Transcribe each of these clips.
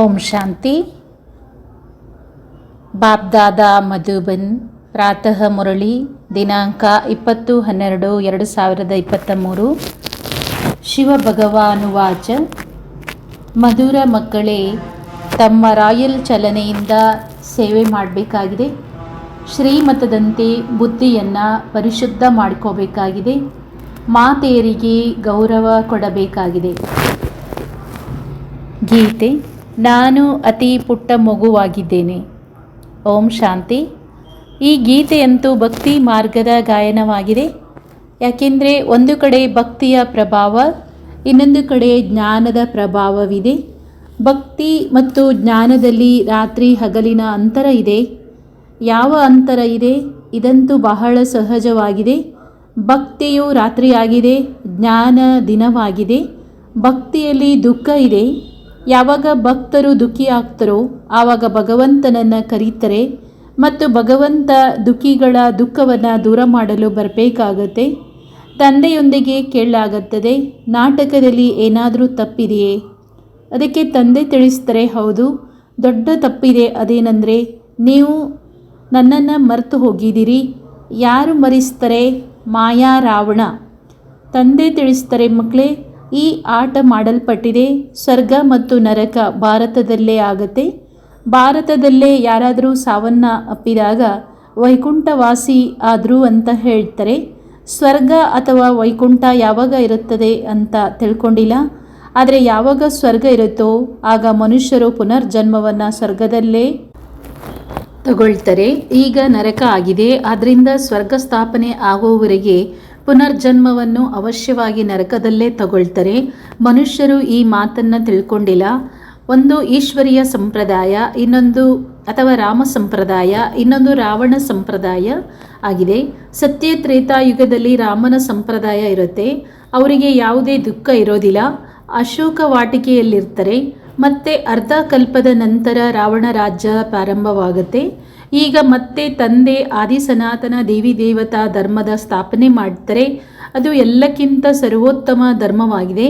ಓಂ ಶಾಂತಿ. ಬಾಬ್ದಾದ ಮಧುಬನ್, ಪ್ರಾತಃ ಮುರಳಿ, ದಿನಾಂಕ ಇಪ್ಪತ್ತು ಹನ್ನೆರಡು ಎರಡು ಸಾವಿರದ ಇಪ್ಪತ್ತ ಮೂರು. ಶಿವ ಭಗವಾನುವಾಚ. ಮಧುರ ಮಕ್ಕಳೇ, ತಮ್ಮ ರಾಯಲ್ ಚಲನೆಯಿಂದ ಸೇವೆ ಮಾಡಬೇಕಾಗಿದೆ. ಶ್ರೀಮತದಂತೆ ಬುದ್ಧಿಯನ್ನು ಪರಿಶುದ್ಧ ಮಾಡ್ಕೋಬೇಕಾಗಿದೆ. ಮಾತೆಯರಿಗೆ ಗೌರವ ಕೊಡಬೇಕಾಗಿದೆ. ಗೀತೆ. ನಾನು ಅತಿ ಪುಟ್ಟ ಮಗುವಾಗಿದ್ದೇನೆ. ಓಂ ಶಾಂತಿ. ಈ ಗೀತೆಯಂತೂ ಭಕ್ತಿ ಮಾರ್ಗದ ಗಾಯನವಾಗಿದೆ. ಯಾಕೆಂದರೆ ಒಂದು ಕಡೆ ಭಕ್ತಿಯ ಪ್ರಭಾವ, ಇನ್ನೊಂದು ಕಡೆ ಜ್ಞಾನದ ಪ್ರಭಾವವಿದೆ. ಭಕ್ತಿ ಮತ್ತು ಜ್ಞಾನದಲ್ಲಿ ರಾತ್ರಿ ಹಗಲಿನ ಅಂತರ ಇದೆ. ಯಾವ ಅಂತರ ಇದೆ? ಇದಂತೂ ಬಹಳ ಸಹಜವಾಗಿದೆ. ಭಕ್ತಿಯು ರಾತ್ರಿಯಾಗಿದೆ, ಜ್ಞಾನ ದಿನವಾಗಿದೆ. ಭಕ್ತಿಯಲ್ಲಿ ದುಃಖ ಇದೆ. ಯಾವಾಗ ಭಕ್ತರು ದುಃಖಿ ಆಗ್ತಾರೋ ಆವಾಗ ಭಗವಂತನನ್ನು ಕರೀತಾರೆ ಮತ್ತು ಭಗವಂತ ದುಃಖಿಗಳ ದುಃಖವನ್ನು ದೂರ ಮಾಡಲು ಬರಬೇಕಾಗತ್ತೆ. ತಂದೆಯೊಂದಿಗೆ ಕೇಳಲಾಗುತ್ತದೆ, ನಾಟಕದಲ್ಲಿ ಏನಾದರೂ ತಪ್ಪಿದೆಯೇ? ಅದಕ್ಕೆ ತಂದೆ ತಿಳಿಸ್ತಾರೆ ಹೌದು, ದೊಡ್ಡ ತಪ್ಪಿದೆ ಅದೇನೆಂದರೆ ನೀವು ನನ್ನನ್ನು ಮರೆತು ಹೋಗಿದ್ದೀರಿ, ಯಾರು ಮರಿಸ್ತಾರೆ? ಮಾಯಾ ರಾವಣ. ತಂದೆ ತಿಳಿಸ್ತಾರೆ ಮಕ್ಕಳೇ ಈ ಆಟ ಮಾಡಲ್ಪಟ್ಟಿದೆ. ಸ್ವರ್ಗ ಮತ್ತು ನರಕ ಭಾರತದಲ್ಲೇ ಆಗತ್ತೆ. ಭಾರತದಲ್ಲೇ ಯಾರಾದರೂ ಸಾವನ್ನ ಅಪ್ಪಿದಾಗ ವೈಕುಂಠವಾಸಿ ಆದರೂ ಅಂತ ಹೇಳ್ತಾರೆ. ಸ್ವರ್ಗ ಅಥವಾ ವೈಕುಂಠ ಯಾವಾಗ ಇರುತ್ತದೆ ಅಂತ ತಿಳ್ಕೊಂಡಿಲ್ಲ. ಆದರೆ ಯಾವಾಗ ಸ್ವರ್ಗ ಇರುತ್ತೋ ಆಗ ಮನುಷ್ಯರು ಪುನರ್ಜನ್ಮವನ್ನು ಸ್ವರ್ಗದಲ್ಲೇ ತಗೊಳ್ತಾರೆ. ಈಗ ನರಕ ಆಗಿದೆ. ಆದ್ದರಿಂದ ಸ್ವರ್ಗ ಸ್ಥಾಪನೆ ಆಗುವವರೆಗೆ ಪುನರ್ಜನ್ಮವನ್ನು ಅವಶ್ಯವಾಗಿ ನರಕದಲ್ಲೇ ತಗೊಳ್ತಾರೆ. ಮನುಷ್ಯರು ಈ ಮಾತನ್ನು ತಿಳ್ಕೊಂಡಿಲ್ಲ. ಒಂದು ಈಶ್ವರಿಯ ಸಂಪ್ರದಾಯ, ಇನ್ನೊಂದು ಅಥವಾ ರಾಮ ಸಂಪ್ರದಾಯ, ಇನ್ನೊಂದು ರಾವಣ ಸಂಪ್ರದಾಯ ಆಗಿದೆ. ಸತ್ಯ ತ್ರೇತಾಯುಗದಲ್ಲಿ ರಾಮನ ಸಂಪ್ರದಾಯ ಇರುತ್ತೆ. ಅವರಿಗೆ ಯಾವುದೇ ದುಃಖ ಇರೋದಿಲ್ಲ. ಅಶೋಕ ವಾಟಿಕೆಯಲ್ಲಿರ್ತಾರೆ. ಮತ್ತೆ ಅರ್ಧ ಕಲ್ಪದ ನಂತರ ರಾವಣ ರಾಜ್ಯ ಪ್ರಾರಂಭವಾಗುತ್ತೆ. ಈಗ ಮತ್ತೆ ತಂದೆ ಆದಿ ಸನಾತನ ದೇವಿ ದೇವತಾ ಧರ್ಮದ ಸ್ಥಾಪನೆ ಮಾಡ್ತಾರೆ ಅದು ಎಲ್ಲಕ್ಕಿಂತ ಸರ್ವೋತ್ತಮ ಧರ್ಮವಾಗಿದೆ.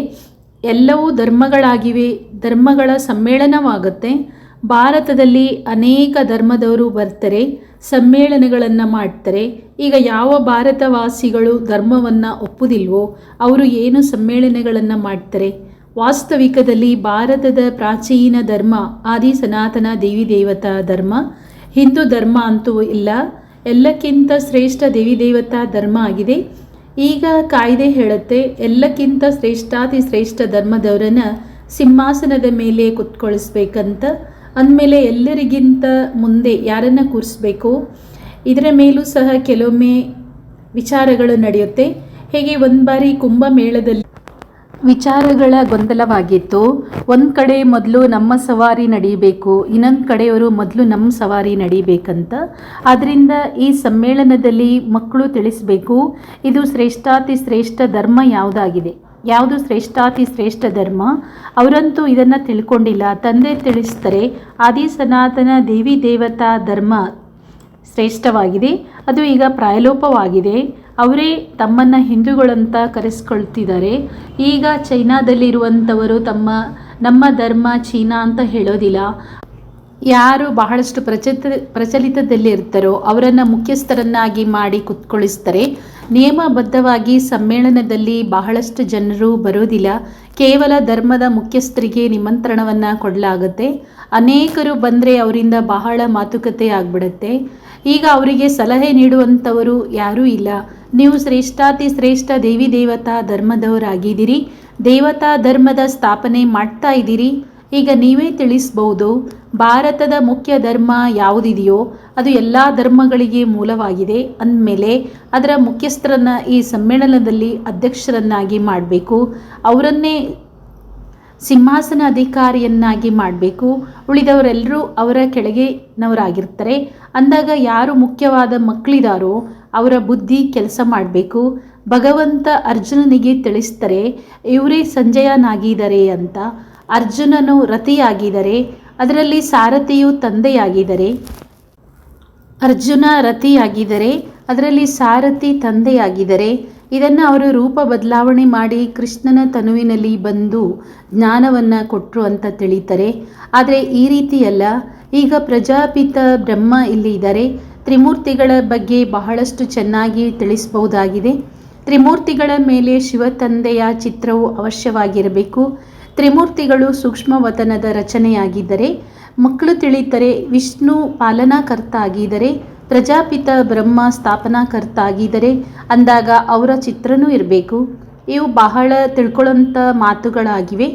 ಎಲ್ಲವೂ ಧರ್ಮಗಳಾಗಿವೆ. ಧರ್ಮಗಳ ಸಮ್ಮೇಳನವಾಗುತ್ತೆ. ಭಾರತದಲ್ಲಿ ಅನೇಕ ಧರ್ಮದವರು ಬರ್ತಾರೆ. ಸಮ್ಮೇಳನಗಳನ್ನು ಮಾಡ್ತಾರೆ. ಈಗ ಯಾವ ಭಾರತವಾಸಿಗಳು ಧರ್ಮವನ್ನು ಒಪ್ಪುದಿಲ್ವೋ, ಅವರು ಏನು ಸಮ್ಮೇಳನಗಳನ್ನು ಮಾಡ್ತಾರೆ? ವಾಸ್ತವಿಕದಲ್ಲಿ ಭಾರತದ ಪ್ರಾಚೀನ ಧರ್ಮ ಆದಿ ಸನಾತನ ದೇವಿ ದೇವತಾ ಧರ್ಮ ಹಿಂದೂ ಧರ್ಮ ಅಂತೂ ಇಲ್ಲ. ಎಲ್ಲಕ್ಕಿಂತ ಶ್ರೇಷ್ಠ ದೇವಿ ದೇವತಾ ಧರ್ಮ ಆಗಿದೆ. ಈಗ ಕಾಯ್ದೆ ಹೇಳುತ್ತೆ, ಎಲ್ಲಕ್ಕಿಂತ ಶ್ರೇಷ್ಠಾತಿ ಶ್ರೇಷ್ಠ ಧರ್ಮದವರನ್ನ ಸಿಂಹಾಸನದ ಮೇಲೆ ಕುತ್ಕೊಳಿಸ್ಬೇಕಂತ. ಅಂದಮೇಲೆ ಎಲ್ಲರಿಗಿಂತ ಮುಂದೆ ಯಾರನ್ನು ಕೂರಿಸ್ಬೇಕು? ಇದರ ಮೇಲೂ ಸಹ ಕೆಲವೊಮ್ಮೆ ವಿಚಾರಗಳು ನಡೆಯುತ್ತೆ. ಹೇಗೆ ಒಂದು ಬಾರಿ ಕುಂಭಮೇಳದಲ್ಲಿ ವಿಚಾರಗಳ ಗೊಂದಲವಾಗಿತ್ತು. ಒಂದು ಕಡೆ ಮೊದಲು ನಮ್ಮ ಸವಾರಿ ನಡೀಬೇಕು, ಇನ್ನೊಂದು ಕಡೆಯವರು ಮೊದಲು ನಮ್ಮ ಸವಾರಿ ನಡೀಬೇಕಂತ. ಆದ್ದರಿಂದ ಈ ಸಮ್ಮೇಳನದಲ್ಲಿ ಮಕ್ಕಳು ತಿಳಿಸಬೇಕು, ಇದು ಶ್ರೇಷ್ಠಾತಿ ಶ್ರೇಷ್ಠ ಧರ್ಮ ಯಾವುದಾಗಿದೆ. ಯಾವುದು ಶ್ರೇಷ್ಠಾತಿ ಶ್ರೇಷ್ಠ ಧರ್ಮ? ಅವರಂತೂ ಇದನ್ನು ತಿಳ್ಕೊಂಡಿಲ್ಲ. ತಂದೆ ತಿಳಿಸ್ತಾರೆ, ಆದಿ ಸನಾತನ ದೇವಿ ದೇವತಾ ಧರ್ಮ ಶ್ರೇಷ್ಠವಾಗಿದೆ. ಅದು ಈಗ ಪ್ರಾಯಲೋಪವಾಗಿದೆ. ಅವರೇ ತಮ್ಮನ್ನು ಹಿಂದೂಗಳಂತ ಕರೆಸ್ಕೊಳ್ತಿದ್ದಾರೆ. ಈಗ ಚೈನಾದಲ್ಲಿರುವಂಥವರು ತಮ್ಮ, ನಮ್ಮ ಧರ್ಮ ಚೀನಾ ಅಂತ ಹೇಳೋದಿಲ್ಲ. ಯಾರು ಬಹಳಷ್ಟು ಪ್ರಚಲಿತ, ಪ್ರಚಲಿತದಲ್ಲಿರ್ತಾರೋ ಅವರನ್ನು ಮುಖ್ಯಸ್ಥರನ್ನಾಗಿ ಮಾಡಿ ಕುತ್ಕೊಳಿಸ್ತಾರೆ. ನಿಯಮಬದ್ಧವಾಗಿ ಸಮ್ಮೇಳನದಲ್ಲಿ ಬಹಳಷ್ಟು ಜನರು ಬರೋದಿಲ್ಲ. ಕೇವಲ ಧರ್ಮದ ಮುಖ್ಯಸ್ಥರಿಗೆ ನಿಮಂತ್ರಣವನ್ನು ಕೊಡಲಾಗುತ್ತೆ. ಅನೇಕರು ಬಂದರೆ ಅವರಿಂದ ಬಹಳ ಮಾತುಕತೆ ಆಗಿಬಿಡುತ್ತೆ. ಈಗ ಅವರಿಗೆ ಸಲಹೆ ನೀಡುವಂಥವರು ಯಾರೂ ಇಲ್ಲ. ನೀವು ಶ್ರೇಷ್ಠಾತಿ ಶ್ರೇಷ್ಠ ದೇವಿ ದೇವತಾ ಧರ್ಮದವರಾಗಿದ್ದೀರಿ. ದೇವತಾ ಧರ್ಮದ ಸ್ಥಾಪನೆ ಮಾಡ್ತಾ ಇದ್ದೀರಿ. ಈಗ ನೀವೇ ತಿಳಿಸ್ಬೋದು, ಭಾರತದ ಮುಖ್ಯ ಧರ್ಮ ಯಾವುದಿದೆಯೋ ಅದು ಎಲ್ಲ ಧರ್ಮಗಳಿಗೆ ಮೂಲವಾಗಿದೆ ಅಂದಮೇಲೆ ಅದರ ಮುಖ್ಯಸ್ಥರನ್ನು ಈ ಸಮ್ಮೇಳನದಲ್ಲಿ ಅಧ್ಯಕ್ಷರನ್ನಾಗಿ ಮಾಡಬೇಕು. ಅವರನ್ನೇ ಸಿಂಹಾಸನ ಅಧಿಕಾರಿಯನ್ನಾಗಿ ಮಾಡಬೇಕು. ಉಳಿದವರೆಲ್ಲರೂ ಅವರ ಕೆಳಗಿನವರಾಗಿರ್ತಾರೆ. ಅಂದಾಗ ಯಾರು ಮುಖ್ಯವಾದ ಮಕ್ಕಳಿದಾರೋ ಅವರ ಬುದ್ಧಿ ಕೆಲಸ ಮಾಡಬೇಕು. ಭಗವಂತ ಅರ್ಜುನನಿಗೆ ತಿಳಿಸ್ತಾರೆ ಇವರೇ ಸಂಜಯನಾಗಿದ್ದಾರೆ ಅಂತ. ಅರ್ಜುನನು ರತಿಯಾಗಿದ್ದಾರೆ ಅದರಲ್ಲಿ ಸಾರಥಿಯು ತಂದೆಯಾಗಿದ್ದಾರೆ. ಅರ್ಜುನ ರತಿಯಾಗಿದ್ದಾರೆ ಅದರಲ್ಲಿ ಸಾರಥಿ ತಂದೆಯಾಗಿದ್ದಾರೆ. ಇದನ್ನು ಅವರು ರೂಪ ಬದಲಾವಣೆ ಮಾಡಿ ಕೃಷ್ಣನ ತನುವಿನಲ್ಲಿ ಬಂದು ಜ್ಞಾನವನ್ನು ಕೊಟ್ಟರು ಅಂತ ತಿಳಿತಾರೆ. ಆದರೆ ಈ ರೀತಿಯಲ್ಲ, ಈಗ ಪ್ರಜಾಪಿತ ಬ್ರಹ್ಮ ಇಲ್ಲಿ ಇದ್ದಾರೆ ತ್ರಿಮೂರ್ತಿಗಳ ಬಗ್ಗೆ ಬಹಳಷ್ಟು ಚೆನ್ನಾಗಿ ತಿಳಿಸಬಹುದಾಗಿದೆ. ತ್ರಿಮೂರ್ತಿಗಳ ಮೇಲೆ ಶಿವತಂದೆಯ ಚಿತ್ರವು ಅವಶ್ಯವಾಗಿರಬೇಕು. ತ್ರಿಮೂರ್ತಿಗಳು ಸೂಕ್ಷ್ಮವತನದ ರಚನೆಯಾಗಿದ್ದರೆ, ಮಕ್ಕಳು ತಿಳಿತಾರೆ, ವಿಷ್ಣು ಪಾಲನಾಕರ್ತ ಆಗಿದ್ದಾರೆ ಪ್ರಜಾಪಿತ ಬ್ರಹ್ಮ ಸ್ಥಾಪನಾಕರ್ತ ಆಗಿದರೆ ಅಂದಾಗ ಅವರ ಚಿತ್ರನೂ ಇರಬೇಕು. ಇವು ಬಹಳ ತಿಳ್ಕೊಳ್ಳೋಂಥ ಮಾತುಗಳಾಗಿವೆ.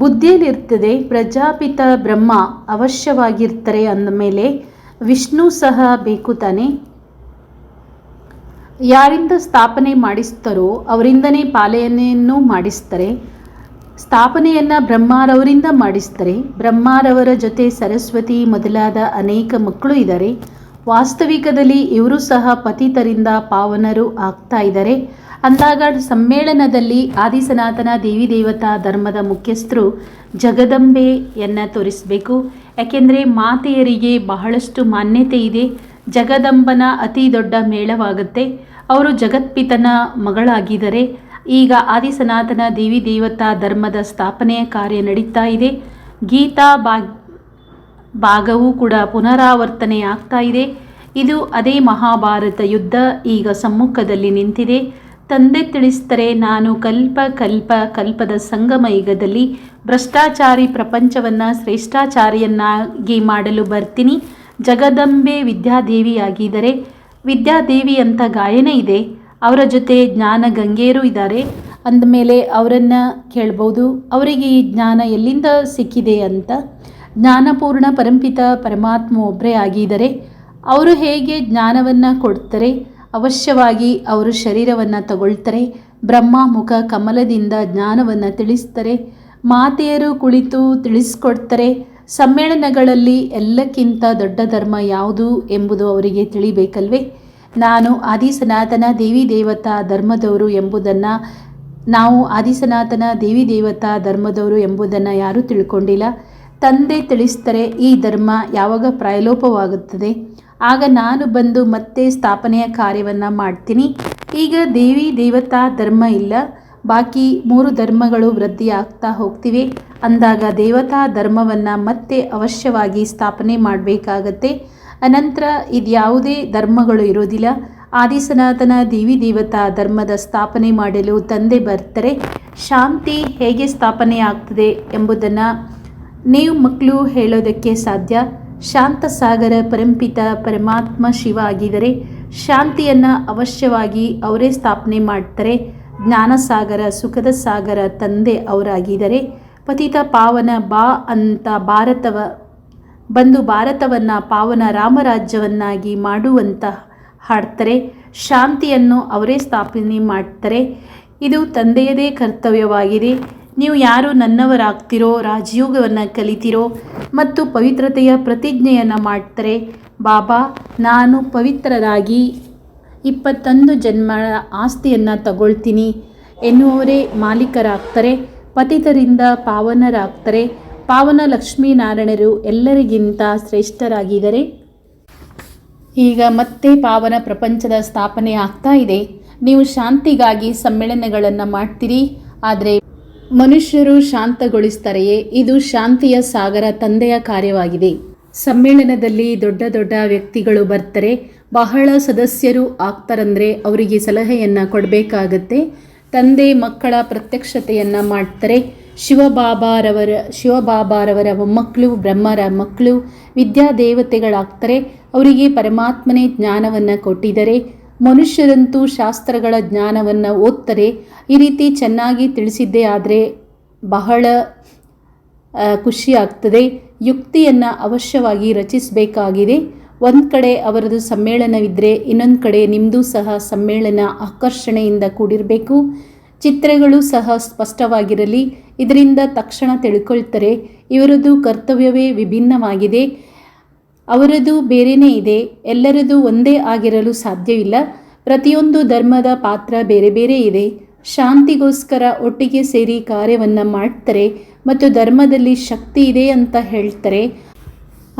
ಬುದ್ಧಿಯಲ್ಲಿರ್ತದೆ ಪ್ರಜಾಪಿತ ಬ್ರಹ್ಮ ಅವಶ್ಯವಾಗಿರ್ತಾರೆ ಅಂದಮೇಲೆ ವಿಷ್ಣು ಸಹ ಬೇಕು ತಾನೆ. ಯಾರಿಂದ ಸ್ಥಾಪನೆ ಮಾಡಿಸ್ತಾರೋ ಅವರಿಂದನೇ ಪಾಲನೆಯನ್ನು ಮಾಡಿಸ್ತಾರೆ. ಸ್ಥಾಪನೆಯನ್ನು ಬ್ರಹ್ಮಾರವರಿಂದ ಮಾಡಿಸ್ತಾರೆ. ಬ್ರಹ್ಮಾರವರ ಜೊತೆ ಸರಸ್ವತಿ ಮೊದಲಾದ ಅನೇಕ ಮಕ್ಕಳು ಇದ್ದಾರೆ. ವಾಸ್ತವಿಕದಲ್ಲಿ ಇವರು ಸಹ ಪತಿತರಿಂದ ಪಾವನರು ಆಗ್ತಾ ಇದ್ದಾರೆ. ಅಂದಾಗ ಸಮ್ಮೇಳನದಲ್ಲಿ ಆದಿಸನಾತನ ದೇವಿ ದೇವತಾ ಧರ್ಮದ ಮುಖ್ಯಸ್ಥರು ಜಗದಂಬೆಯನ್ನು ತೋರಿಸಬೇಕು. ಯಾಕೆಂದರೆ ಮಾತೆಯರಿಗೆ ಬಹಳಷ್ಟು ಮಾನ್ಯತೆ ಇದೆ. ಜಗದಂಬನ ಅತಿ ದೊಡ್ಡ ಮೇಳವಾಗುತ್ತೆ. ಅವರು ಜಗತ್ಪಿತನ ಮಗಳಾಗಿದ್ದಾರೆ. ಈಗ ಆದಿಸನಾತನ ದೇವಿ ದೇವತಾ ಧರ್ಮದ ಸ್ಥಾಪನೆಯ ಕಾರ್ಯ ನಡೀತಾ ಇದೆ. ಗೀತಾ ಭಾಗ್ ಭಾಗವೂ ಕೂಡ ಪುನರಾವರ್ತನೆ ಆಗ್ತಾ ಇದೆ. ಇದು ಅದೇ ಮಹಾಭಾರತ ಯುದ್ಧ ಈಗ ಸಮ್ಮುಖದಲ್ಲಿ ನಿಂತಿದೆ. ತಂದೆ ತಿಳಿಸ್ತರೆ ನಾನು ಕಲ್ಪ ಕಲ್ಪ ಕಲ್ಪದ ಸಂಗಮ ಯುಗದಲ್ಲಿ ಭ್ರಷ್ಟಾಚಾರಿ ಪ್ರಪಂಚವನ್ನು ಶ್ರೇಷ್ಠಾಚಾರಿಯನ್ನಾಗಿ ಮಾಡಲು ಬರ್ತೀನಿ. ಜಗದಂಬೆ ವಿದ್ಯಾದೇವಿಯಾಗಿದ್ದಾರೆ ವಿದ್ಯಾದೇವಿ ಅಂತ ಗಾಯನ ಇದೆ. ಅವರ ಜೊತೆ ಜ್ಞಾನ ಗಂಗೆಯರು ಇದ್ದಾರೆ. ಅಂದಮೇಲೆ ಅವರನ್ನು ಕೇಳ್ಬೋದು, ಅವರಿಗೆ ಈ ಜ್ಞಾನ ಎಲ್ಲಿಂದ ಸಿಕ್ಕಿದೆ ಅಂತ? ಜ್ಞಾನಪೂರ್ಣ ಪರಂಪಿತ ಪರಮಾತ್ಮ ಒಬ್ಬರೇ ಆಗಿದ್ದರೆ ಅವರು ಹೇಗೆ ಜ್ಞಾನವನ್ನು ಕೊಡ್ತಾರೆ, ಅವಶ್ಯವಾಗಿ ಅವರು ಶರೀರವನ್ನು ತಗೊಳ್ತಾರೆ, ಬ್ರಹ್ಮ ಮುಖ ಕಮಲದಿಂದ ಜ್ಞಾನವನ್ನು ತಿಳಿಸ್ತಾರೆ, ಮಾತೆಯರು ಕುಳಿತು ತಿಳಿಸ್ಕೊಡ್ತಾರೆ, ಸಮ್ಮೇಳನಗಳಲ್ಲಿ ಎಲ್ಲಕ್ಕಿಂತ ದೊಡ್ಡ ಧರ್ಮ ಯಾವುದು ಎಂಬುದು ಅವರಿಗೆ ತಿಳಿಬೇಕಲ್ವೇ? ನಾನು ಆದಿ ಸನಾತನ ದೇವಿ ದೇವತಾ ಧರ್ಮದವರು ಎಂಬುದನ್ನು, ನಾವು ಆದಿಸನಾತನ ದೇವಿ ದೇವತಾ ಧರ್ಮದವರು ಎಂಬುದನ್ನು ಯಾರೂ ತಿಳ್ಕೊಂಡಿಲ್ಲ. ತಂದೆ ತಿಳಿಸ್ತಾರೆ ಈ ಧರ್ಮ ಯಾವಾಗ ಪ್ರಾಯಲೋಪವಾಗುತ್ತದೆ ಆಗ ನಾನು ಬಂದು ಮತ್ತೆ ಸ್ಥಾಪನೆಯ ಕಾರ್ಯವನ್ನು ಮಾಡ್ತೀನಿ. ಈಗ ದೇವಿ, ದೇವತಾ ಧರ್ಮ ಇಲ್ಲ. ಬಾಕಿ ಮೂರು ಧರ್ಮಗಳು ವೃದ್ಧಿ ಆಗ್ತಾ ಹೋಗ್ತಿವೆ. ಅಂದಾಗ ದೇವತಾ ಧರ್ಮವನ್ನು ಮತ್ತೆ ಅವಶ್ಯವಾಗಿ ಸ್ಥಾಪನೆ ಮಾಡಬೇಕಾಗತ್ತೆ. ಅನಂತರ ಇದ್ಯಾವುದೇ ಧರ್ಮಗಳು ಇರೋದಿಲ್ಲ ಆದಿಸನಾತನ ದೇವಿ, ದೇವತಾ ಧರ್ಮದ ಸ್ಥಾಪನೆ ಮಾಡಲು ತಂದೆ ಬರ್ತಾರೆ. ಶಾಂತಿ ಹೇಗೆ ಸ್ಥಾಪನೆ ಆಗ್ತದೆ ಎಂಬುದನ್ನು ನೀವು ಮಕ್ಕಳು ಹೇಳೋದಕ್ಕೆ ಸಾಧ್ಯ. ಶಾಂತ ಸಾಗರ ಪರಂಪಿತ ಪರಮಾತ್ಮ ಶಿವ ಆಗಿದರೆ ಶಾಂತಿಯನ್ನು ಅವಶ್ಯವಾಗಿ ಅವರೇ ಸ್ಥಾಪನೆ ಮಾಡ್ತಾರೆ. ಜ್ಞಾನಸಾಗರ ಸುಖದ ಸಾಗರ ತಂದೆ ಅವರಾಗಿದ್ದಾರೆ ಪತಿತ ಪಾವನ ಬಾ ಅಂತ ಭಾರತವ, ಬಂದು ಭಾರತವನ್ನು ಪಾವನ ರಾಮರಾಜ್ಯವನ್ನಾಗಿ ಮಾಡುವಂತ ಹಾಡ್ತಾರೆ. ಶಾಂತಿಯನ್ನು ಅವರೇ ಸ್ಥಾಪನೆ ಮಾಡ್ತಾರೆ. ಇದು ತಂದೆಯದೇ ಕರ್ತವ್ಯವಾಗಿದೆ. ನೀವು ಯಾರು ನನ್ನವರಾಗ್ತಿರೋ, ರಾಜಯೋಗವನ್ನು ಕಲಿತಿರೋ ಮತ್ತು ಪವಿತ್ರತೆಯ ಪ್ರತಿಜ್ಞೆಯನ್ನು ಮಾಡ್ತಾರೆ, ಬಾಬಾ, ನಾನು ಪವಿತ್ರರಾಗಿ ಇಪ್ಪತ್ತೊಂದು ಜನ್ಮ ಆಸ್ತಿಯನ್ನು ತಗೊಳ್ತೀನಿ ಎನ್ನುವರೇ ಮಾಲೀಕರಾಗ್ತಾರೆ, ಪತಿತರಿಂದ ಪಾವನರಾಗ್ತಾರೆ, ಪಾವನ ಲಕ್ಷ್ಮೀನಾರಾಯಣರು ಎಲ್ಲರಿಗಿಂತ ಶ್ರೇಷ್ಠರಾಗಿದ್ದಾರೆ ಈಗ ಮತ್ತೆ ಪಾವನ ಪ್ರಪಂಚದ ಸ್ಥಾಪನೆ ಆಗ್ತಾ ಇದೆ. ನೀವು ಶಾಂತಿಗಾಗಿ ಸಮ್ಮೇಳನಗಳನ್ನು ಮಾಡ್ತೀರಿ, ಆದರೆ ಮನುಷ್ಯರು ಶಾಂತಗೊಳಿಸ್ತಾರೆಯೇ? ಇದು ಶಾಂತಿಯ ಸಾಗರ ತಂದೆಯ ಕಾರ್ಯವಾಗಿದೆ. ಸಮ್ಮೇಳನದಲ್ಲಿ ದೊಡ್ಡ ದೊಡ್ಡ ವ್ಯಕ್ತಿಗಳು ಬರ್ತಾರೆ. ಬಹಳ ಸದಸ್ಯರು ಆಗ್ತಾರಂದ್ರೆ ಅವರಿಗೆ ಸಲಹೆಯನ್ನು ಕೊಡಬೇಕಾಗತ್ತೆ. ತಂದೆ ಮಕ್ಕಳ ಪ್ರತ್ಯಕ್ಷತೆಯನ್ನು ಮಾಡ್ತಾರೆ. ಶಿವಬಾಬಾರವರ ಶಿವಬಾಬಾರವರ ಮೊಮ್ಮಕ್ಕಳು ಬ್ರಹ್ಮರ ಮಕ್ಕಳು, ವಿದ್ಯಾದೇವತೆಗಳಾಗ್ತಾರೆ. ಅವರಿಗೆ ಪರಮಾತ್ಮನೇ ಜ್ಞಾನವನ್ನು ಕೊಟ್ಟಿದ್ದಾರೆ. ಮನುಷ್ಯರಂತೂ ಶಾಸ್ತ್ರಗಳ ಜ್ಞಾನವನ್ನು ಓದ್ತಾರೆ. ಈ ರೀತಿ ಚೆನ್ನಾಗಿ ತಿಳಿಸಿದ್ದೇ ಆದರೆ ಬಹಳ ಖುಷಿಯಾಗ್ತದೆ ಯುಕ್ತಿಯನ್ನು ಅವಶ್ಯವಾಗಿ ರಚಿಸಬೇಕಾಗಿದೆ. ಒಂದು ಕಡೆ ಅವರದು ಸಮ್ಮೇಳನವಿದ್ದರೆ ಇನ್ನೊಂದು ಕಡೆ ನಿಮ್ಮದು ಸಹ ಸಮ್ಮೇಳನ ಆಕರ್ಷಣೆಯಿಂದ ಕೂಡಿರಬೇಕು. ಚಿತ್ರಗಳು ಸಹ ಸ್ಪಷ್ಟವಾಗಿರಲಿ. ಇದರಿಂದ ತಕ್ಷಣ ತಿಳ್ಕೊಳ್ತಾರೆ. ಇವರದು ಕರ್ತವ್ಯವೇ ವಿಭಿನ್ನವಾಗಿದೆ. ಅವರದು ಬೇರೆಯೇ ಇದೆ, ಎಲ್ಲರದು ಒಂದೇ ಆಗಿರಲು ಸಾಧ್ಯವಿಲ್ಲ. ಪ್ರತಿಯೊಂದು ಧರ್ಮದ ಪಾತ್ರ ಬೇರೆ ಬೇರೆ ಇದೆ. ಶಾಂತಿಗೋಸ್ಕರ ಒಟ್ಟಿಗೆ ಸೇರಿ ಕಾರ್ಯವನ್ನು ಮಾಡ್ತಾರೆ ಮತ್ತು ಧರ್ಮದಲ್ಲಿ ಶಕ್ತಿ ಇದೆ ಅಂತ ಹೇಳ್ತಾರೆ.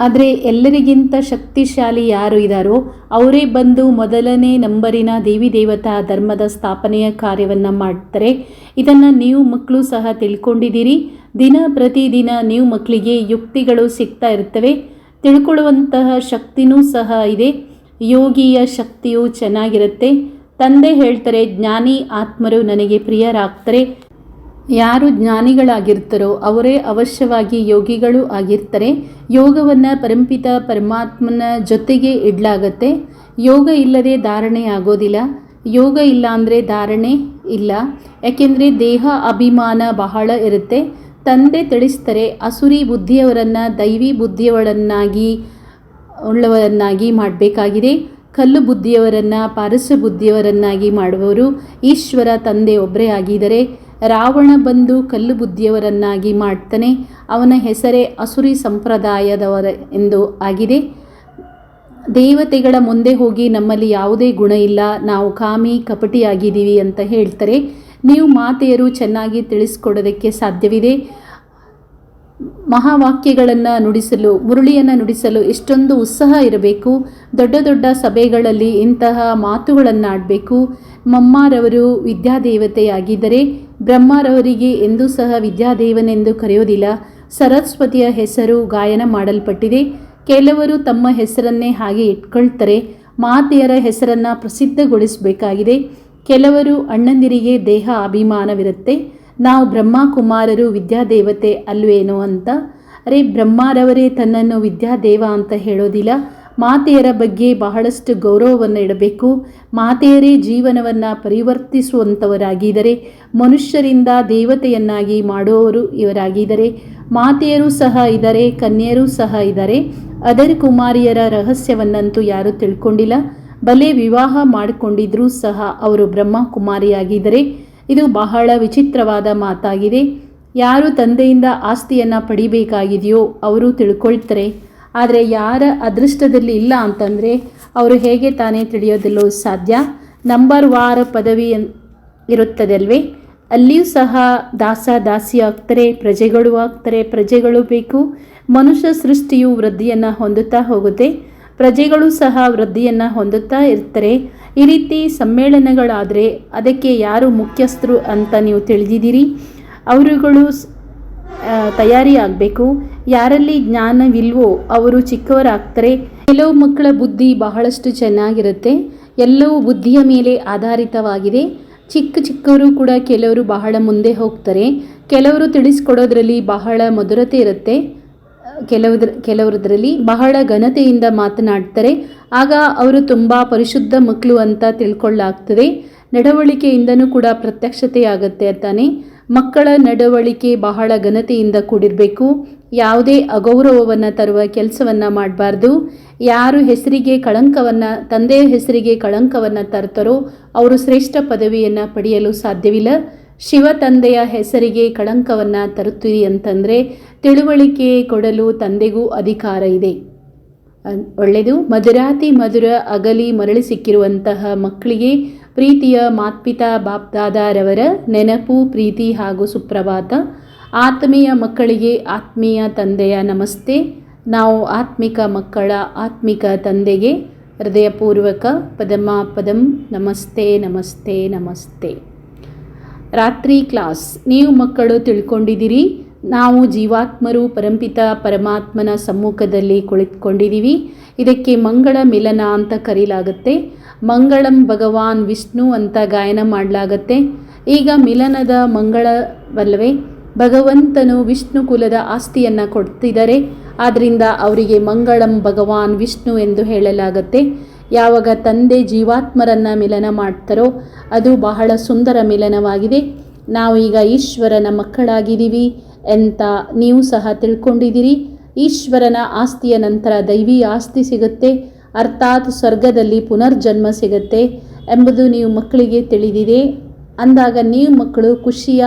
ಆದರೆ ಎಲ್ಲರಿಗಿಂತ ಶಕ್ತಿಶಾಲಿ ಯಾರು ಇದ್ದಾರೋ ಅವರೇ ಬಂದು ಮೊದಲನೇ ನಂಬರಿನ ದೇವಿ ದೇವತಾ ಧರ್ಮದ ಸ್ಥಾಪನೆಯ ಕಾರ್ಯವನ್ನು ಮಾಡ್ತಾರೆ. ಇದನ್ನು ನೀವು ಮಕ್ಕಳು ಸಹ ತಿಳ್ಕೊಂಡಿದ್ದೀರಿ. ದಿನ ಪ್ರತಿದಿನ ನೀವು ಮಕ್ಕಳಿಗೆ ಯುಕ್ತಿಗಳು ಸಿಗ್ತಾ ಇರ್ತವೆ. ತಿಳ್ಕೊಳ್ಳುವಂತಹ ಶಕ್ತಿನೂ ಸಹ ಇದೆ. ಯೋಗಿಯ ಶಕ್ತಿಯು ಚೆನ್ನಾಗಿರುತ್ತೆ. ತಂದೆ ಹೇಳ್ತಾರೆ, ಜ್ಞಾನಿ ಆತ್ಮರು ನನಗೆ ಪ್ರಿಯರಾಗ್ತಾರೆ. ಯಾರು ಜ್ಞಾನಿಗಳಾಗಿರ್ತಾರೋ ಅವರೇ ಅವಶ್ಯವಾಗಿ ಯೋಗಿಗಳು ಆಗಿರ್ತಾರೆ. ಯೋಗವನ್ನು ಪರಂಪಿತ ಪರಮಾತ್ಮನ ಜೊತೆಗೆ ಇಡಲಾಗತ್ತೆ. ಯೋಗ ಇಲ್ಲದೆ ಧಾರಣೆ ಆಗೋದಿಲ್ಲ. ಯೋಗ ಇಲ್ಲ ಅಂದರೆ ಧಾರಣೆ ಇಲ್ಲ. ಯಾಕೆಂದರೆ ದೇಹ ಅಭಿಮಾನ ಬಹಳ ಇರುತ್ತೆ. ತಂದೆ ತಿಳಿಸ್ತಾರೆ ಅಸುರಿ ಬುದ್ಧಿಯವರನ್ನು ದೈವಿ ಬುದ್ಧಿಯವರನ್ನಾಗಿ ಉಳ್ಳವರನ್ನಾಗಿ ಮಾಡಬೇಕಾಗಿದೆ. ಕಲ್ಲು ಬುದ್ಧಿಯವರನ್ನು ಪಾರಸ ಬುದ್ಧಿಯವರನ್ನಾಗಿ ಮಾಡುವವರು ಈಶ್ವರ ತಂದೆ ಒಬ್ಬರೇ ಆಗಿದ್ದಾರೆ ರಾವಣ ಬಂದು ಕಲ್ಲು ಬುದ್ಧಿಯವರನ್ನಾಗಿ ಮಾಡ್ತಾನೆ. ಅವನ ಹೆಸರೇ ಅಸುರಿ ಸಂಪ್ರದಾಯದವರ ಎಂದು ಆಗಿದೆ. ದೇವತೆಗಳ ಮುಂದೆ ಹೋಗಿ ನಮ್ಮಲ್ಲಿ ಯಾವುದೇ ಗುಣ ಇಲ್ಲ. ನಾವು ಕಾಮಿ, ಕಪಟಿಯಾಗಿದ್ದೀವಿ ಅಂತ ಹೇಳ್ತಾರೆ. ನೀವು ಮಾತೆಯರು ಚೆನ್ನಾಗಿ ತಿಳಿಸ್ಕೊಡೋದಕ್ಕೆ ಸಾಧ್ಯವಿದೆ. ಮಹಾವಾಕ್ಯಗಳನ್ನು ನುಡಿಸಲು, ಮುರುಳಿಯನ್ನು ನುಡಿಸಲು ಎಷ್ಟೊಂದು ಉತ್ಸಾಹ ಇರಬೇಕು. ದೊಡ್ಡ ದೊಡ್ಡ ಸಭೆಗಳಲ್ಲಿ ಇಂತಹ ಮಾತುಗಳನ್ನಾಡಬೇಕು. ಮಮ್ಮಾರವರು ವಿದ್ಯಾದೇವತೆಯಾಗಿದ್ದರೆ, ಬ್ರಹ್ಮರವರಿಗೆ ಎಂದೂ ಸಹ ವಿದ್ಯಾದೇವನೆಂದು ಕರೆಯೋದಿಲ್ಲ. ಸರಸ್ವತಿಯ ಹೆಸರು ಗಾಯನ ಮಾಡಲ್ಪಟ್ಟಿದೆ. ಕೆಲವರು ತಮ್ಮ ಹೆಸರನ್ನೇ ಹಾಗೆ ಇಟ್ಕೊಳ್ತಾರೆ. ಮಾತೆಯರ ಹೆಸರನ್ನು ಪ್ರಸಿದ್ಧಗೊಳಿಸಬೇಕಾಗಿದೆ. ಕೆಲವರು ಅಣ್ಣಂದಿರಿಗೆ ದೇಹ ಅಭಿಮಾನವಿರುತ್ತೆ, ನಾವು ಬ್ರಹ್ಮ ಕುಮಾರರು ವಿದ್ಯಾದೇವತೆ ಅಲ್ವೇನೋ ಅಂತ. ಅರೆ ಬ್ರಹ್ಮರವರೇ ತನ್ನನ್ನು ವಿದ್ಯಾದೇವ ಅಂತ ಹೇಳೋದಿಲ್ಲ. ಮಾತೆಯರ ಬಗ್ಗೆ ಬಹಳಷ್ಟು ಗೌರವವನ್ನು ಇಡಬೇಕು. ಮಾತೆಯರೇ ಜೀವನವನ್ನು ಪರಿವರ್ತಿಸುವಂಥವರಾಗಿದ್ದಾರೆ ಮನುಷ್ಯರಿಂದ ದೇವತೆಯನ್ನಾಗಿ ಮಾಡುವವರು ಇವರಾಗಿದ್ದಾರೆ ಮಾತೆಯರು ಸಹ ಇದ್ದಾರೆ, ಕನ್ಯೆಯರು ಸಹ ಇದ್ದಾರೆ. ಅದರ ಕುಮಾರಿಯರ ರಹಸ್ಯವನ್ನಂತೂ ಯಾರೂ ತಿಳ್ಕೊಂಡಿಲ್ಲ. ಬಲೆ ವಿವಾಹ ಮಾಡಿಕೊಂಡಿದ್ರೂ ಸಹ ಅವರು ಬ್ರಹ್ಮ ಕುಮಾರಿಯಾಗಿದ್ದರೆ ಇದು ಬಹಳ ವಿಚಿತ್ರವಾದ ಮಾತಾಗಿದೆ. ಯಾರು ತಂದೆಯಿಂದ ಆಸ್ತಿಯನ್ನು ಪಡಿಬೇಕಾಗಿದೆಯೋ ಅವರು ತಿಳ್ಕೊಳ್ತಾರೆ. ಆದರೆ ಯಾರ ಅದೃಷ್ಟದಲ್ಲಿ ಇಲ್ಲ ಅಂತಂದರೆ ಅವರು ಹೇಗೆ ತಾನೇ ತಿಳಿಯೋದಿಲ್ಲೋ ಸಾಧ್ಯ. ನಂಬರ್ ವಾರ ಪದವಿ ಇರುತ್ತದಲ್ವೇ? ಅಲ್ಲಿಯೂ ಸಹ ದಾಸ ದಾಸಿ ಆಗ್ತಾರೆ, ಪ್ರಜೆಗಳು ಆಗ್ತಾರೆ, ಪ್ರಜೆಗಳು ಬೇಕು. ಮನುಷ್ಯ ಸೃಷ್ಟಿಯು ವೃದ್ಧಿಯನ್ನು ಹೊಂದುತ್ತಾ ಹೋಗುತ್ತೆ. ಪ್ರಜೆಗಳು ಸಹ ವೃದ್ಧಿಯನ್ನು ಹೊಂದುತ್ತಾ ಇರ್ತಾರೆ. ಈ ರೀತಿ ಸಮ್ಮೇಳನಗಳಾದರೆ ಅದಕ್ಕೆ ಯಾರು ಮುಖ್ಯಸ್ಥರು ಅಂತ ನೀವು ತಿಳಿದಿದ್ದೀರಿ? ಅವರುಗಳು ತಯಾರಿ ಆಗಬೇಕು ಯಾರಲ್ಲಿ ಜ್ಞಾನವಿಲ್ವೋ ಅವರು ಚಿಕ್ಕವರಾಗ್ತಾರೆ. ಕೆಲವು ಮಕ್ಕಳ ಬುದ್ಧಿ ಬಹಳಷ್ಟು ಚೆನ್ನಾಗಿರುತ್ತೆ. ಎಲ್ಲವೂ ಬುದ್ಧಿಯ ಮೇಲೆ ಆಧಾರಿತವಾಗಿದೆ. ಚಿಕ್ಕ ಚಿಕ್ಕವರು ಕೂಡ ಕೆಲವರು ಬಹಳ ಮುಂದೆ ಹೋಗ್ತಾರೆ. ಕೆಲವರು ತಿಳಿಸ್ಕೊಡೋದ್ರಲ್ಲಿ ಬಹಳ ಮಧುರತೆ ಇರುತ್ತೆ. ಕೆಲವುದ್ರ ಕೆಲವರದ್ರಲ್ಲಿ ಬಹಳ ಘನತೆಯಿಂದ ಮಾತನಾಡ್ತಾರೆ. ಆಗ ಅವರು ತುಂಬ ಪರಿಶುದ್ಧ ಮಕ್ಕಳು ಅಂತ ತಿಳ್ಕೊಳ್ಳಾಗ್ತದೆ. ನಡವಳಿಕೆಯಿಂದನೂ ಕೂಡ ಪ್ರತ್ಯಕ್ಷತೆ ಆಗುತ್ತೆ ಅಂತಾನೆ. ಮಕ್ಕಳ ನಡವಳಿಕೆ ಬಹಳ ಘನತೆಯಿಂದ ಕೂಡಿರಬೇಕು. ಯಾವುದೇ ಅಗೌರವವನ್ನು ತರುವ ಕೆಲಸವನ್ನು ಮಾಡಬಾರ್ದು. ಯಾರು ಹೆಸರಿಗೆ ಕಳಂಕವನ್ನು, ತಂದೆಯ ಹೆಸರಿಗೆ ಕಳಂಕವನ್ನು ತರ್ತಾರೋ, ಅವರು ಶ್ರೇಷ್ಠ ಪದವಿಯನ್ನು ಪಡೆಯಲು ಸಾಧ್ಯವಿಲ್ಲ. ಶಿವ ತಂದೆಯ ಹೆಸರಿಗೆ ಕಳಂಕವನ್ನು ತರುತ್ತೀರಿ ಅಂತಂದರೆ ತಿಳುವಳಿಕೆ ಕೊಡಲು ತಂದೆಗೂ ಅಧಿಕಾರ ಇದೆ. ಒಳ್ಳೆಯದು. ಮಧುರಾತಿ ಮಧುರ ಅಗಲಿ ಮರಳಿ ಸಿಕ್ಕಿರುವಂತಹ ಮಕ್ಕಳಿಗೆ ಪ್ರೀತಿಯ ಮಾತ್ಪಿತಾ ಬಾಪ್ದಾದಾರವರ ನೆನಪು, ಪ್ರೀತಿ ಹಾಗೂ ಸುಪ್ರಭಾತ. ಆತ್ಮೀಯ ಮಕ್ಕಳಿಗೆ ಆತ್ಮೀಯ ತಂದೆಯ ನಮಸ್ತೆ. ನಾವು ಆತ್ಮಿಕ ಮಕ್ಕಳ ಆತ್ಮಿಕ ತಂದೆಗೆ ಹೃದಯಪೂರ್ವಕ ಪದಮ ಪದಂ ನಮಸ್ತೆ ನಮಸ್ತೆ ನಮಸ್ತೆ. ರಾತ್ರಿ ಕ್ಲಾಸ್. ನೀವು ಮಕ್ಕಳು ತಿಳ್ಕೊಂಡಿದ್ದೀರಿ. ನಾವು ಜೀವಾತ್ಮರು ಪರಂಪಿತ ಪರಮಾತ್ಮನ ಸಮ್ಮುಖದಲ್ಲಿ ಕುಳಿತುಕೊಂಡಿದ್ದೀವಿ. ಇದಕ್ಕೆ ಮಂಗಳ ಮಿಲನ ಅಂತ ಕರೀಲಾಗುತ್ತೆ. ಮಂಗಳಂ ಭಗವಾನ್ ವಿಷ್ಣು ಅಂತ ಗಾಯನ ಮಾಡಲಾಗತ್ತೆ. ಈಗ ಮಿಲನದ ಮಂಗಳವಲ್ಲವೇ? ಭಗವಂತನು ವಿಷ್ಣು ಕುಲದ ಆಸ್ತಿಯನ್ನು ಕೊಡ್ತಿದ್ದಾರೆ. ಆದ್ದರಿಂದ ಅವರಿಗೆ ಮಂಗಳಂ ಭಗವಾನ್ ವಿಷ್ಣು ಎಂದು ಹೇಳಲಾಗತ್ತೆ. ಯಾವಾಗ ತಂದೆ ಜೀವಾತ್ಮರನ್ನು ಮಿಲನ ಮಾಡ್ತಾರೋ ಅದು ಬಹಳ ಸುಂದರ ಮಿಲನವಾಗಿದೆ. ನಾವು ಈಗ ಈಶ್ವರನ ಮಕ್ಕಳಾಗಿದ್ದೀವಿ ಅಂತ ನೀವು ಸಹ ತಿಳ್ಕೊಂಡಿದ್ದೀರಿ. ಈಶ್ವರನ ಆಸ್ತಿಯ ನಂತರ ದೈವಿ ಆಸ್ತಿ ಸಿಗುತ್ತೆ, ಅರ್ಥಾತ್ ಸ್ವರ್ಗದಲ್ಲಿ ಪುನರ್ಜನ್ಮ ಸಿಗುತ್ತೆ ಎಂಬುದು ನೀವು ಮಕ್ಕಳಿಗೆ ತಿಳಿದಿದೆ. ಅಂದಾಗ ನೀವು ಮಕ್ಕಳು ಖುಷಿಯ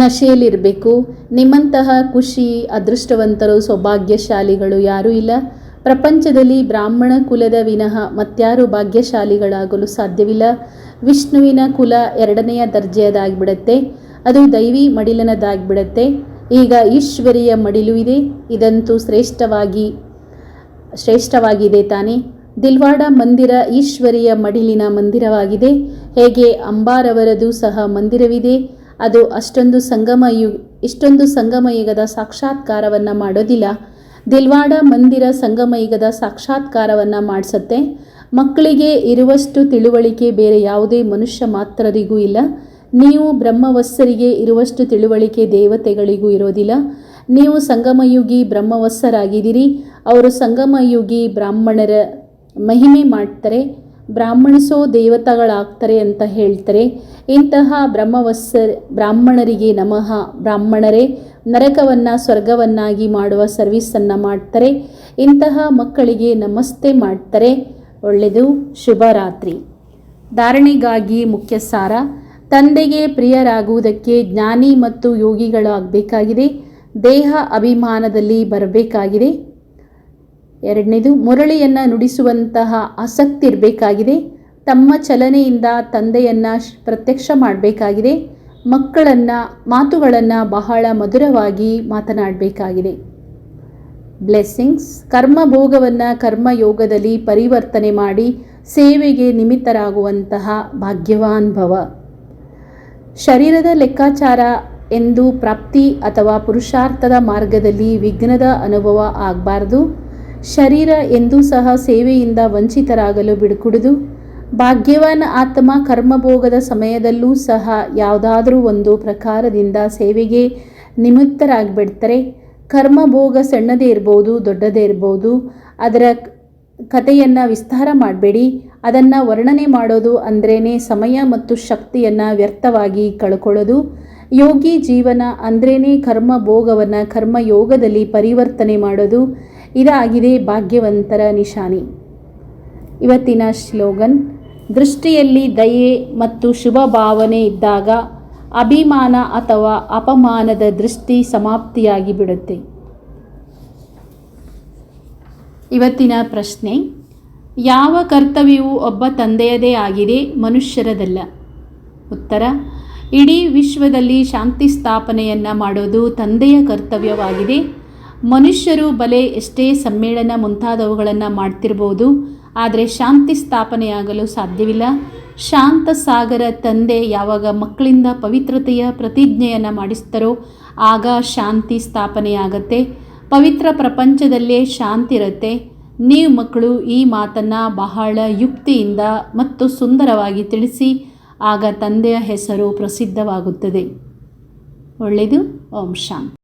ನಶೆಯಲ್ಲಿರಬೇಕು. ನಿಮ್ಮಂತಹ ಖುಷಿ, ಅದೃಷ್ಟವಂತರು, ಸೌಭಾಗ್ಯಶಾಲಿಗಳು ಯಾರೂ ಇಲ್ಲ. ಪ್ರಪಂಚದಲ್ಲಿ ಬ್ರಾಹ್ಮಣ ಕುಲದ ವಿನಃ ಮತ್ಯಾರು ಭಾಗ್ಯಶಾಲಿಗಳಾಗಲು ಸಾಧ್ಯವಿಲ್ಲ. ವಿಷ್ಣುವಿನ ಕುಲ ಎರಡನೆಯ ದರ್ಜೆಯದಾಗಿಬಿಡತ್ತೆ. ಅದು ದೈವಿ ಮಡಿಲನದಾಗಿಬಿಡತ್ತೆ. ಈಗ ಈಶ್ವರಿಯ ಮಡಿಲು ಇದೆ. ಇದಂತೂ ಶ್ರೇಷ್ಠವಾಗಿ, ಶ್ರೇಷ್ಠವಾಗಿದೆ ತಾನೇ. ದಿಲ್ವಾಡ ಮಂದಿರ ಈಶ್ವರಿಯ ಮಡಿಲಿನ ಮಂದಿರವಾಗಿದೆ. ಹೇಗೆ ಅಂಬಾರವರದು ಸಹ ಮಂದಿರವಿದೆ. ಅದು ಅಷ್ಟೊಂದು ಸಂಗಮ ಯು ಇಷ್ಟೊಂದು ಸಂಗಮಯುಗದ ಸಾಕ್ಷಾತ್ಕಾರವನ್ನು ಮಾಡೋದಿಲ್ಲ. ದಿಲ್ವಾಡ ಮಂದಿರ ಸಂಗಮಯುಗದ ಸಾಕ್ಷಾತ್ಕಾರವನ್ನು ಮಾಡಿಸತ್ತೆ. ಮಕ್ಕಳಿಗೆ ಇರುವಷ್ಟು ತಿಳುವಳಿಕೆ ಬೇರೆ ಯಾವುದೇ ಮನುಷ್ಯ ಮಾತ್ರರಿಗೂ ಇಲ್ಲ. ನೀವು ಬ್ರಹ್ಮವತ್ಸರಿಗೆ ಇರುವಷ್ಟು ತಿಳುವಳಿಕೆ ದೇವತೆಗಳಿಗೂ ಇರೋದಿಲ್ಲ. ನೀವು ಸಂಗಮಯುಗಿ ಬ್ರಹ್ಮವತ್ಸರಾಗಿದ್ದೀರಿ. ಅವರು ಸಂಗಮಯುಗಿ ಬ್ರಾಹ್ಮಣರ ಮಹಿಮೆ ಮಾಡ್ತಾರೆ. ಬ್ರಾಹ್ಮಣಿಸೋ ದೇವತೆಗಳಾಗ್ತಾರೆ ಅಂತ ಹೇಳ್ತಾರೆ. ಇಂತಹ ಬ್ರಹ್ಮವತ್ಸ ಬ್ರಾಹ್ಮಣರಿಗೆ ನಮಃ ಬ್ರಾಹ್ಮಣರೇ. ನರಕವನ್ನು, ಸ್ವರ್ಗವನ್ನಾಗಿ ಮಾಡುವ ಸರ್ವಿಸನ್ನು ಮಾಡ್ತಾರೆ. ಇಂತಹ ಮಕ್ಕಳಿಗೆ ನಮಸ್ತೆ ಮಾಡ್ತಾರೆ. ಒಳ್ಳೆಯದು ಶುಭರಾತ್ರಿ ಧಾರಣೆಗಾಗಿ ಮುಖ್ಯ ಸಾರ ತಂದೆಗೆ ಪ್ರಿಯರಾಗುವುದಕ್ಕೆ ಜ್ಞಾನಿ ಮತ್ತು ಯೋಗಿಗಳಾಗಬೇಕಾಗಿದೆ. ದೇಹ ಅಭಿಮಾನದಲ್ಲಿ ಬರಬೇಕಾಗಿದೆ. ಎರಡನೇದು, ಮುರಳಿಯನ್ನು ನುಡಿಸುವಂತಹ ಆಸಕ್ತಿ ಇರಬೇಕಾಗಿದೆ. ತಮ್ಮ ಚಲನೆಯಿಂದ ತಂದೆಯನ್ನು ಪ್ರತ್ಯಕ್ಷ ಮಾಡಬೇಕಾಗಿದೆ. ಮಕ್ಕಳನ್ನು, ಮಾತುಗಳನ್ನು ಬಹಳ ಮಧುರವಾಗಿ ಮಾತನಾಡಬೇಕಾಗಿದೆ. ಬ್ಲೆಸ್ಸಿಂಗ್ಸ್, ಕರ್ಮಭೋಗವನ್ನು ಕರ್ಮಯೋಗದಲ್ಲಿ ಪರಿವರ್ತನೆ ಮಾಡಿ ಸೇವೆಗೆ ನಿಮಿತ್ತರಾಗುವಂತಹ ಭಾಗ್ಯವಾನ್ ಭವ. ಶರೀರದ ಲೆಕ್ಕಾಚಾರ ಎಂದು ಪ್ರಾಪ್ತಿ ಅಥವಾ ಪುರುಷಾರ್ಥದ ಮಾರ್ಗದಲ್ಲಿ ವಿಘ್ನದ ಅನುಭವ ಆಗಬಾರ್ದು. ಶರೀರ ಎಂದೂ ಸಹ ಸೇವೆಯಿಂದ ವಂಚಿತರಾಗಲು ಬಿಡುಕುಡುದು. ಭಾಗ್ಯವಾನ್ ಆತ್ಮ ಕರ್ಮಭೋಗದ ಸಮಯದಲ್ಲೂ ಸಹ ಯಾವುದಾದರೂ ಒಂದು ಪ್ರಕಾರದಿಂದ ಸೇವೆಗೆ ನಿಮಿತ್ತರಾಗಿಬಿಡ್ತಾರೆ. ಕರ್ಮಭೋಗ ಸಣ್ಣದೇ ಇರ್ಬೋದು, ದೊಡ್ಡದೇ ಇರ್ಬೋದು. ಅದರ ಕಥೆಯನ್ನು ವಿಸ್ತಾರ ಮಾಡಬೇಡಿ. ಅದನ್ನು ವರ್ಣನೆ ಮಾಡೋದು ಅಂದ್ರೇ ಸಮಯ ಮತ್ತು ಶಕ್ತಿಯನ್ನು ವ್ಯರ್ಥವಾಗಿ ಕಳ್ಕೊಳ್ಳೋದು. ಯೋಗಿ ಜೀವನ ಅಂದ್ರೇ ಕರ್ಮ ಭೋಗವನ್ನು ಕರ್ಮಯೋಗದಲ್ಲಿ ಪರಿವರ್ತನೆ ಮಾಡೋದು. ಇದಾಗಿದೆ ಭಾಗ್ಯವಂತರ ನಿಶಾನಿ. ಇವತ್ತಿನ ಶ್ಲೋಗನ್ ದೃಷ್ಟಿಯಲ್ಲಿ ದಯೆ ಮತ್ತು ಶುಭ ಭಾವನೆ ಇದ್ದಾಗ ಅಭಿಮಾನ ಅಥವಾ ಅಪಮಾನದ ದೃಷ್ಟಿ ಸಮಾಪ್ತಿಯಾಗಿ ಬಿಡುತ್ತೆ. ಇವತ್ತಿನ ಪ್ರಶ್ನೆ, ಯಾವ ಕರ್ತವ್ಯವು ಒಬ್ಬ ತಂದೆಯದೇ ಆಗಿದೆ, ಮನುಷ್ಯರದಲ್ಲ? ಉತ್ತರ, ಇಡೀ ವಿಶ್ವದಲ್ಲಿ ಶಾಂತಿ ಸ್ಥಾಪನೆಯನ್ನು ಮಾಡೋದು ತಂದೆಯ ಕರ್ತವ್ಯವಾಗಿದೆ. ಮನುಷ್ಯರು ಬಲೆ ಎಷ್ಟೇ ಸಮ್ಮೇಳನ ಮುಂತಾದವುಗಳನ್ನು ಮಾಡ್ತಿರ್ಬೋದು ಆದರೆ ಶಾಂತಿ ಸ್ಥಾಪನೆಯಾಗಲು ಸಾಧ್ಯವಿಲ್ಲ. ಶಾಂತ ಸಾಗರ ತಂದೆ ಯಾವಾಗ ಮಕ್ಕಳಿಂದ ಪವಿತ್ರತೆಯ ಪ್ರತಿಜ್ಞೆಯನ್ನು ಮಾಡಿಸ್ತಾರೋ ಆಗ ಶಾಂತಿ ಸ್ಥಾಪನೆಯಾಗತ್ತೆ. ಪವಿತ್ರ ಪ್ರಪಂಚದಲ್ಲೇ ಶಾಂತಿ ಇರುತ್ತೆ. ನೀವು ಮಕ್ಕಳು ಈ ಮಾತನ್ನು ಬಹಳ ಯುಕ್ತಿಯಿಂದ ಮತ್ತು ಸುಂದರವಾಗಿ ತಿಳಿಸಿ ಆಗ ತಂದೆಯ ಹೆಸರು ಪ್ರಸಿದ್ಧವಾಗುತ್ತದೆ. ಒಳ್ಳೆಯದು. ಓಂ ಶಾಂತಿ.